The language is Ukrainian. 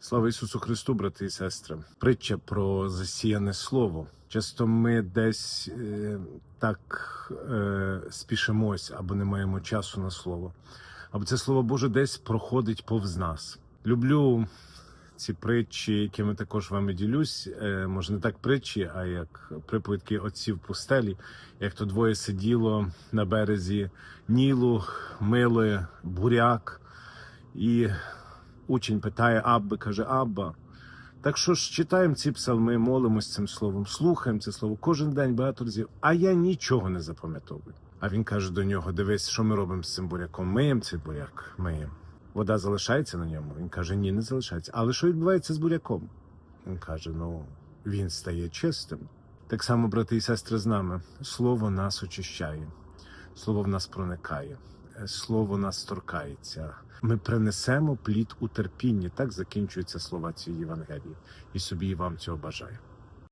Слава Ісусу Христу, брати і сестри. Притча про засіяне слово. Часто ми десь е, так е, спішимось або не маємо часу на слово, або це слово Боже десь проходить повз нас. Люблю ці притчі, якими також вами ділюсь. Е, може, не так притчі, а як приповідки отців пустелі, як то двоє сиділо на березі Нілу, мили буряк, і учень питає Абби, каже Абба. Так що ж читаємо ці псалми, молимось цим словом, слухаємо це слово кожен день багато разів, а я нічого не запам'ятовую. А він каже до нього: дивись, що ми робимо з цим буряком? Миємо цей буряк, миємо. Вода залишається на ньому. Він каже, ні, не залишається. Але що відбувається з буряком? Він каже: ну, він стає чистим. Так само, брати і сестри, з нами. Слово нас очищає, слово в нас проникає, слово нас торкається. Ми принесемо плід у терпінні. Так закінчуються слова цієї Євангелії. І собі і вам цього бажаю.